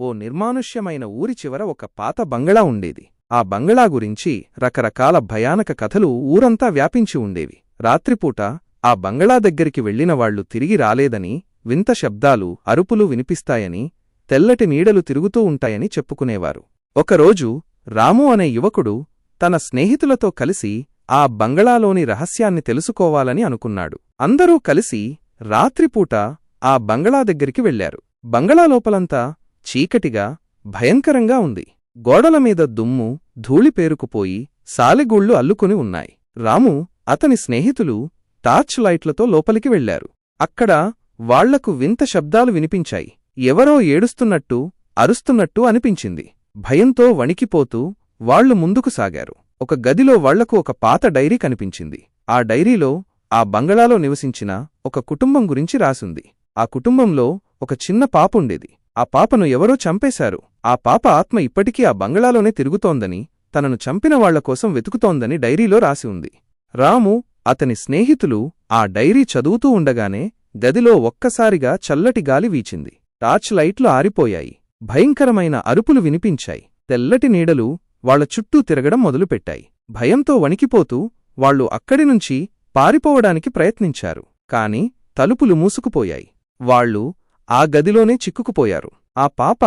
ఓ నిర్మానుష్యమైన ఊరి చివర ఒక పాత బంగళా ఉండేది. ఆ బంగళా గురించి రకరకాల భయానక కథలు ఊరంతా వ్యాపించి ఉండేవి. రాత్రిపూట ఆ బంగళా దగ్గరికి వెళ్ళినవాళ్ళు తిరిగి రాలేదని వింత శబ్దాలు అరుపులు వినిపిస్తాయని తెల్లటి నీడలు తిరుగుతూ ఉంటాయని చెప్పుకునేవారు. ఒకరోజు రాము అనే యువకుడు తన స్నేహితులతో కలిసి ఆ బంగళాలోని రహస్యాన్ని తెలుసుకోవాలని అనుకున్నాడు. అందరూ కలిసి రాత్రిపూట ఆ బంగళా దగ్గరికి వెళ్ళారు బంగళా లోపలంతా చీకటిగా భయంకరంగా ఉంది. గోడల మీద దుమ్ము ధూళి పేరుకుపోయి సాలెగూళ్ళు అల్లుకుని ఉన్నాయి. రాము అతని స్నేహితులు టార్చ్ లైట్లతో లోపలికి వెళ్ళారు అక్కడ వాళ్ళకు వింత శబ్దాలు వినిపించాయి. ఎవరో ఏడుస్తున్నట్టు అరుస్తున్నట్టు అనిపించింది. భయంతో వణికిపోతూ వాళ్ళు ముందుకు సాగారు. ఒక గదిలో వాళ్ళకు ఒక పాత డైరీ కనిపించింది. ఆ డైరీలో ఆ బంగళాలో నివసించిన ఒక కుటుంబం గురించి రాసుంది. ఆ కుటుంబంలో ఒక చిన్న పాపుండేది. ఆ పాపను ఎవరో చంపేశారు. ఆ పాప ఆత్మ ఇప్పటికీ ఆ బంగళాలోనే తిరుగుతోందని తనను చంపిన వాళ్ళ కోసం వెతుకుతోందని డైరీలో రాసి ఉంది. రాము అతని స్నేహితులు ఆ డైరీ చదువుతూ ఉండగానే గదిలో ఒక్కసారిగా చల్లటి గాలి వీచింది. టార్చ్ లైట్లు ఆరిపోయాయి. భయంకరమైన అరుపులు వినిపించాయి. తెల్లటి నీడలు వాళ్ళ చుట్టూ తిరగడం మొదలుపెట్టాయి. భయంతో వణికిపోతూ వాళ్ళు అక్కడినుంచి పారిపోవడానికి ప్రయత్నించారు. కాని తలుపులు మూసుకుపోయాయి. వాళ్ళు ఆ గదిలోనే చిక్కుకుపోయారు. ఆ పాప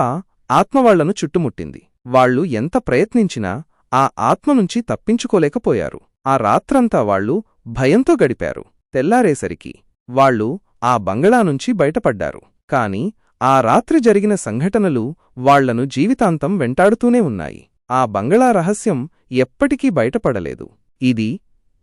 ఆత్మవాళ్ళను చుట్టుముట్టింది. వాళ్ళు ఎంత ప్రయత్నించినా ఆ ఆత్మనుంచి తప్పించుకోలేకపోయారు. ఆ రాత్రంతా వాళ్ళు భయంతో గడిపారు. తెల్లారేసరికి వాళ్ళు ఆ బంగళా నుంచి బయటపడ్డారు. కాని ఆ రాత్రి జరిగిన సంఘటనలు వాళ్ళను జీవితాంతం వెంటాడుతూనే ఉన్నాయి. ఆ బంగళా రహస్యం ఎప్పటికీ బయటపడలేదు. ఇది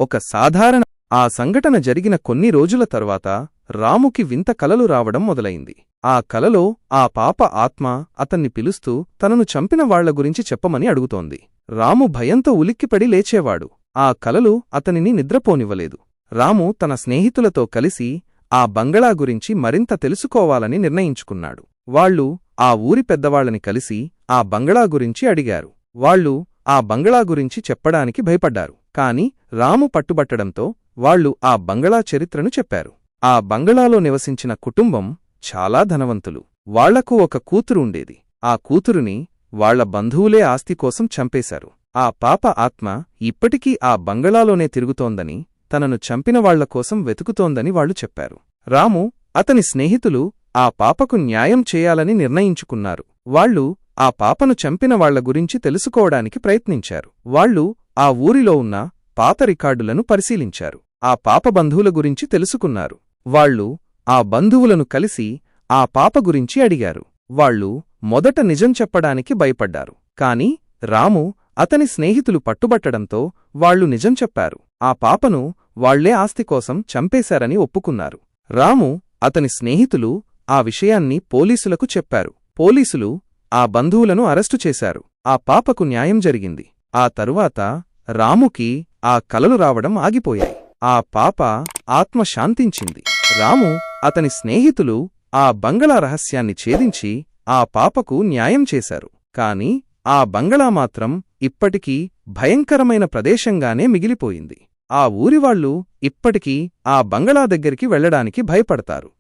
ఒక సాధారణ ఆ సంఘటన జరిగిన కొన్ని రోజుల తరువాత రాముకి వింత కలలు రావడం మొదలైంది. ఆ కలలో ఆ పాప ఆత్మ అతన్ని పిలుస్తూ తనను చంపిన వాళ్ళ గురించి చెప్పమని అడుగుతోంది. రాము భయంతో ఉలిక్కిపడి లేచేవాడు. ఆ కలలు అతనిని నిద్రపోనివ్వలేదు. రాము తన స్నేహితులతో కలిసి ఆ బంగళా గురించి మరింత తెలుసుకోవాలని నిర్ణయించుకున్నాడు. వాళ్ళు ఆ ఊరి పెద్దవాళ్ళని కలిసి ఆ బంగళా గురించి అడిగారు. వాళ్ళు ఆ బంగళా గురించి చెప్పడానికి భయపడ్డారు. కాని రాము పట్టుబట్టడంతో వాళ్ళు ఆ బంగళా చరిత్రను చెప్పారు. ఆ బంగళాలో నివసించిన కుటుంబం చాలా ధనవంతులు. వాళ్ళకు ఒక కూతురు ఉండేది. ఆ కూతురుని వాళ్ళ బంధువులే ఆస్తి కోసం చంపేశారు. ఆ పాప ఆత్మ ఇప్పటికీ ఆ బంగళాలోనే తిరుగుతోందని తనను చంపిన వాళ్ళ కోసం వెతుకుతోందని వాళ్ళు చెప్పారు. రాము అతని స్నేహితులు ఆ పాపకు న్యాయం చేయాలని నిర్ణయించుకున్నారు. వాళ్ళు ఆ పాపను చంపిన వాళ్ళ గురించి తెలుసుకోవడానికి ప్రయత్నించారు. వాళ్ళు ఆ ఊరిలో ఉన్న పాత రికార్డులను పరిశీలించారు. ఆ పాప బంధువుల గురించి తెలుసుకున్నారు. వాళ్ళు ఆ బంధువులను కలిసి ఆ పాప గురించి అడిగారు. వాళ్ళు మొదట నిజం చెప్పడానికి భయపడ్డారు. కాని రాము అతని స్నేహితులు పట్టుబట్టడంతో వాళ్ళు నిజం చెప్పారు. ఆ పాపను వాళ్ళే ఆస్తి కోసం చంపేశారని ఒప్పుకున్నారు. రాము అతని స్నేహితులు ఆ విషయాన్ని పోలీసులకు చెప్పారు. పోలీసులు ఆ బంధువులను అరెస్టు చేశారు. ఆ పాపకు న్యాయం జరిగింది. ఆ తరువాత రాముకి ఆ కలలు రావడం ఆగిపోయాయి. ఆ పాప ఆత్మ శాంతించింది రాము అతని స్నేహితులు ఆ బంగళా రహస్యాన్ని ఛేదించి ఆ పాపకు న్యాయం చేశారు. కాని ఆ బంగళా మాత్రం ఇప్పటికీ భయంకరమైన ప్రదేశంగానే మిగిలిపోయింది. ఆ ఊరివాళ్ళు ఇప్పటికీ ఆ బంగళా దగ్గరికి వెళ్ళడానికి భయపడతారు.